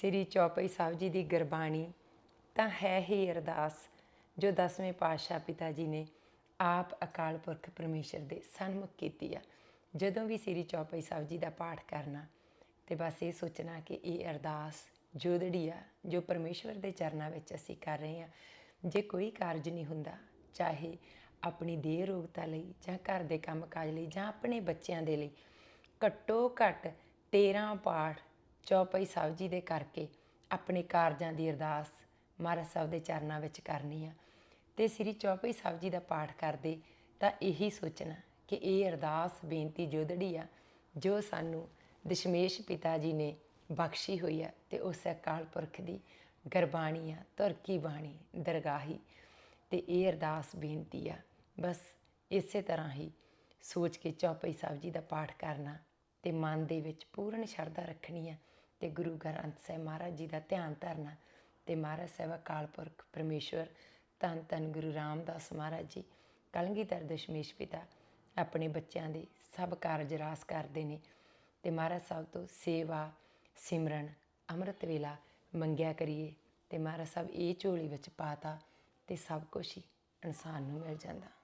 ਸ੍ਰੀ ਚੌਪਈ ਸਾਹਿਬ ਜੀ ਦੀ ਗੁਰਬਾਣੀ ਤਾਂ ਹੈ ਹੀ ਅਰਦਾਸ, ਜੋ ਦਸਵੇਂ ਪਾਤਸ਼ਾਹ ਪਿਤਾ ਜੀ ਨੇ ਆਪ ਅਕਾਲ ਪੁਰਖ ਪਰਮੇਸ਼ਰ ਦੇ ਸਨਮੁਖ ਕੀਤੀ ਆ। ਜਦੋਂ ਵੀ ਸ੍ਰੀ ਚੌਪਈ ਸਾਹਿਬ ਜੀ ਦਾ ਪਾਠ ਕਰਨਾ, ਤੇ ਬਸ ਇਹ ਸੋਚਣਾ ਕਿ ਇਹ ਅਰਦਾਸ ਜੋਦੜੀ ਆ, ਜੋ ਪਰਮੇਸ਼ਵਰ ਦੇ ਚਰਨਾਂ ਵਿੱਚ ਅਸੀਂ ਕਰ ਰਹੇ ਹਾਂ ਜੇ ਕੋਈ ਕਾਰਜ ਨਹੀਂ ਹੁੰਦਾ, ਚਾਹੇ ਆਪਣੀ ਦੇਹ ਰੋਗਤਾ ਲਈ, ਜਾਂ ਘਰ ਦੇ ਕੰਮ ਕਾਜ ਲਈ, ਜਾਂ ਆਪਣੇ ਬੱਚਿਆਂ ਦੇ ਲਈ, ਘੱਟੋ ਘੱਟ 13 ਪਾਠ ਚੌਪਈ ਸਾਹਿਬ ਜੀ ਦੇ ਕਰਕੇ ਆਪਣੇ ਕਾਰਜਾਂ ਦੀ ਅਰਦਾਸ ਮਹਾਰਾਜ ਸਾਹਿਬ ਦੇ ਚਰਨਾਂ ਵਿੱਚ ਕਰਨੀ ਆ। ਤੇ ਸ੍ਰੀ ਚੌਪਈ ਸਾਹਿਬ ਜੀ ਦਾ ਪਾਠ ਕਰਦੇ ਤਾਂ ਇਹੀ ਸੋਚਣਾ ਕਿ ਇਹ ਅਰਦਾਸ ਬੇਨਤੀ ਜੋਦੜੀ ਆ, ਜੋ ਸਾਨੂੰ ਦਸ਼ਮੇਸ਼ ਪਿਤਾ ਜੀ ਨੇ ਬਖਸ਼ੀ ਹੋਈ ਆ ਤੇ ਉਸ ਅਕਾਲ ਪੁਰਖ ਦੀ ਗਰਬਾਣੀ ਆ, ਤੁਰਕੀ ਬਾਣੀ, ਦਰਗਾਹੀ। ਤੇ ਇਹ ਅਰਦਾਸ ਬੇਨਤੀ ਆ, ਬਸ ਇਸੇ ਤਰ੍ਹਾਂ ਹੀ ਸੋਚ ਕੇ ਚੌਪਈ ਸਾਹਿਬ ਜੀ ਦਾ ਪਾਠ ਕਰਨਾ ਤੇ ਮਨ ਦੇ ਵਿੱਚ ਪੂਰਨ ਸ਼ਰਧਾ ਰੱਖਣੀ ਆ। ਤੇ ਗੁਰੂ ਗ੍ਰੰਥ ਸਾਹਿਬ ਮਹਾਰਾਜ ਜੀ ਦਾ ਧਿਆਨ ਧਰਨਾ ਤੇ ਮਹਾਰਾਜ ਸਾਹਿਬ ਅਕਾਲ ਪੁਰਖ ਪਰਮੇਸ਼ਵਰ ਧੰਨ ਧੰਨ ਗੁਰੂ ਰਾਮਦਾਸ ਮਹਾਰਾਜ ਜੀ ਕਲਗੀਧਰ ਦਸ਼ਮੇਸ਼ ਪਿਤਾ ਆਪਣੇ ਬੱਚਿਆਂ ਦੇ ਸਭ ਕਾਰਜ ਰਾਸ ਕਰਦੇ ਨੇ ਤੇ ਮਹਾਰਾਜ ਸਾਹਿਬ ਤੋਂ ਸੇਵਾ, ਸਿਮਰਨ, ਅੰਮ੍ਰਿਤ ਵੇਲਾ ਮੰਗਿਆ ਕਰੀਏ ਤੇ ਮਹਾਰਾਜ ਸਾਹਿਬ ਇਹ ਝੋਲੀ ਵਿੱਚ ਪਾਤਾ ਤੇ ਸਭ ਕੁਝ ਹੀ ਇਨਸਾਨ ਨੂੰ ਮਿਲ ਜਾਂਦਾ।